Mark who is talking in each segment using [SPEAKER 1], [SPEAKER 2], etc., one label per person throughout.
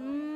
[SPEAKER 1] Mm.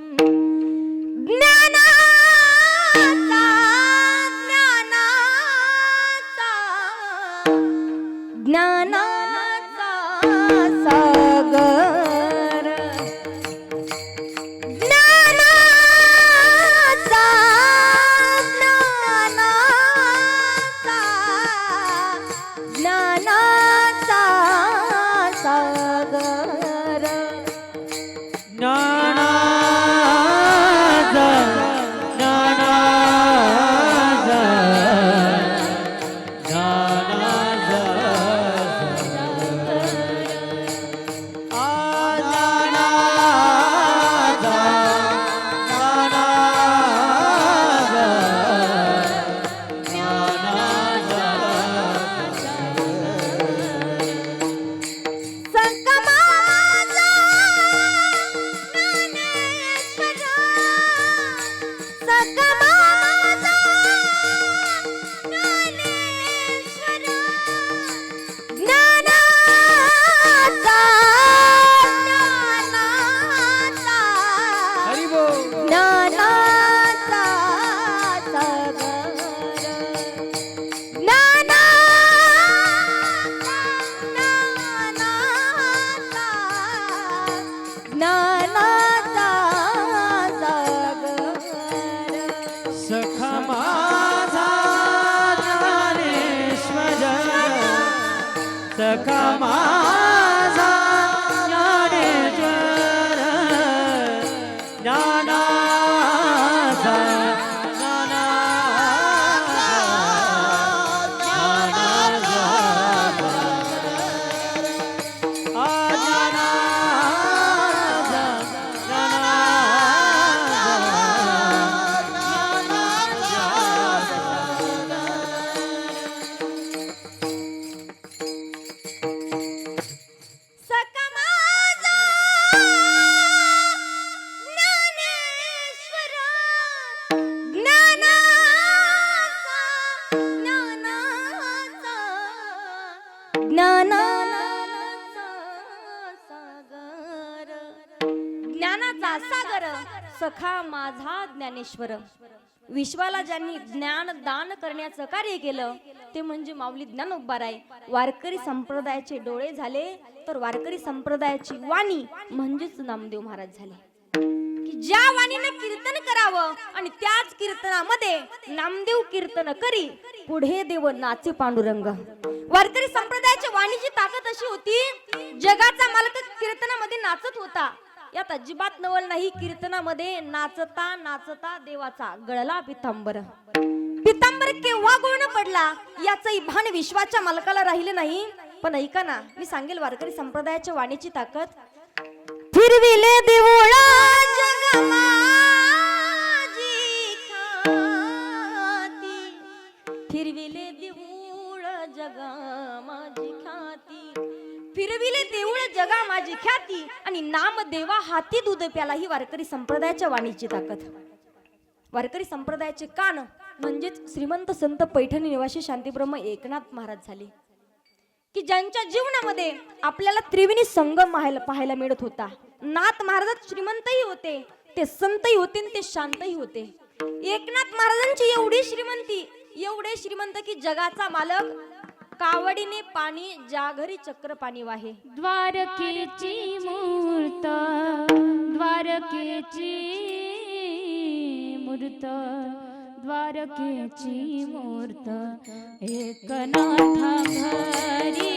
[SPEAKER 1] सागर
[SPEAKER 2] सखा माझा ज्ञानेश्वर.
[SPEAKER 1] विश्वाला ज्यांनी ज्ञान दान करण्याचं कार्य केलं ते म्हणजे माऊली ज्ञान उभाराय वारकरी संप्रदायाचे डोळे झाले तर वारकरी संप्रदायाची वाणी म्हणजेच नामदेव महाराज झाले. की ज्या वाणीनं कीर्तन करावं आणि त्याच कीर्तनामध्ये नामदेव कीर्तन करी पुढे देव नाचे पांडुरंग. वारकरी संप्रदायाच्या वाणीची ताकद अशी होती जगाचा मालक कीर्तनामध्ये नाचत होता. यात अजिबात नवल नाही. कीर्तनामध्ये नाचता नाचता देवाचा गळला पितांबर. पितांबर केव्हा गुण पडला? याचंही भान विश्वाच्या मालकाला राहिले नाही. पण ऐका ना मी सांगेल वारकरी संप्रदायाच्या वाणीची ताकद. फिरविले देवळा जगमा फिरविले देऊळ जगा माझी ख्याती आणि नाम देवा हाती दूध प्याला ही वारकरी संप्रदायाच्या वाणीची ताकद. वारकरी संप्रदायाचे कान म्हणजेच श्रीमंत संत पैठणी निवासी शांतीब्रह्म एकनाथ महाराज झाले. की ज्यांच्या जीवनामध्ये आपल्याला त्रिवेणी संगम पाहायला पाहायला मिळत होता. नाथ महाराज श्रीमंतही होते ते संतही होते आणि ते शांतही होते. एकनाथ महाराजांची एवढी श्रीमंती एवढे श्रीमंत की जगाचा मालक कावडीने पाणी जाघरी चक्र पाणी वाहे.
[SPEAKER 3] द्वारकेची मूर्त द्वारकेची मूर्त द्वारकेची मूर्त एकनाथा घरी.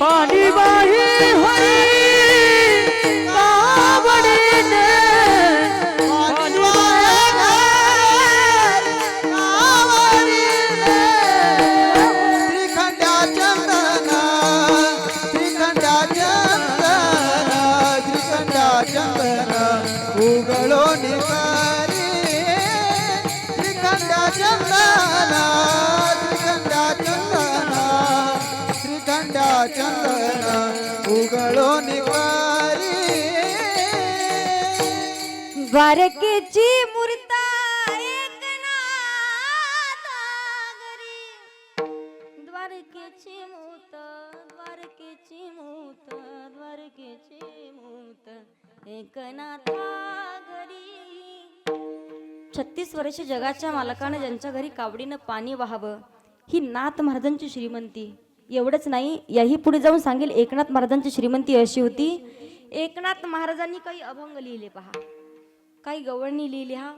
[SPEAKER 4] পানি বাহি चंदन उघडो निवारी
[SPEAKER 1] द्वारकेची मूर्ता द्वारकेची मूत द्वारकेची मूत द्वारकेची मूत एकनाथा घरी छत्तीस वर्ष जगाच्या मालकानं ज्यांच्या घरी कावडीनं पाणी वाहावं ही नाथ महाराजांची श्रीमंती एवढंच नाही याही पुढे जाऊन सांगेल एकनाथ महाराजांची श्रीमंती अशी होती. एकनाथ महाराजांनी काही अभंग लिहिले पहा. काही गवळणी लिहिली हा.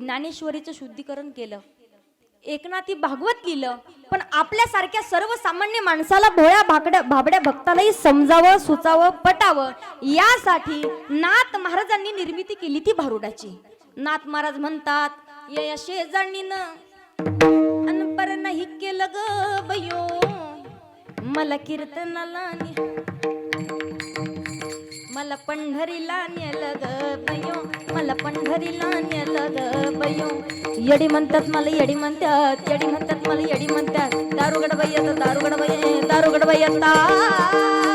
[SPEAKER 1] ज्ञानेश्वरीचं शुद्धीकरण केलं. एकनाथी भागवत लिहिलं पण आपल्यासारख्या सर्वसामान्य माणसाला भोळ्या भाकड्या भाबड्या भक्तालाही समजावं सुचावं पटावं यासाठी नाथ महाराजांनी निर्मिती केली ती भारुडाची. नाथ महाराज म्हणतात या शेजाणीनं अनपर नाही केलं ग बयो मला कीर्तनाला मला पंढरीला नेलं बयो. मला पंढरीला नेलं बयो. येडी म्हणतात मला येडी म्हणतात येडी म्हणतात मला येडी म्हणतात. दारुगड बाई येतं दारुगड बाई दारुगड बाई येतात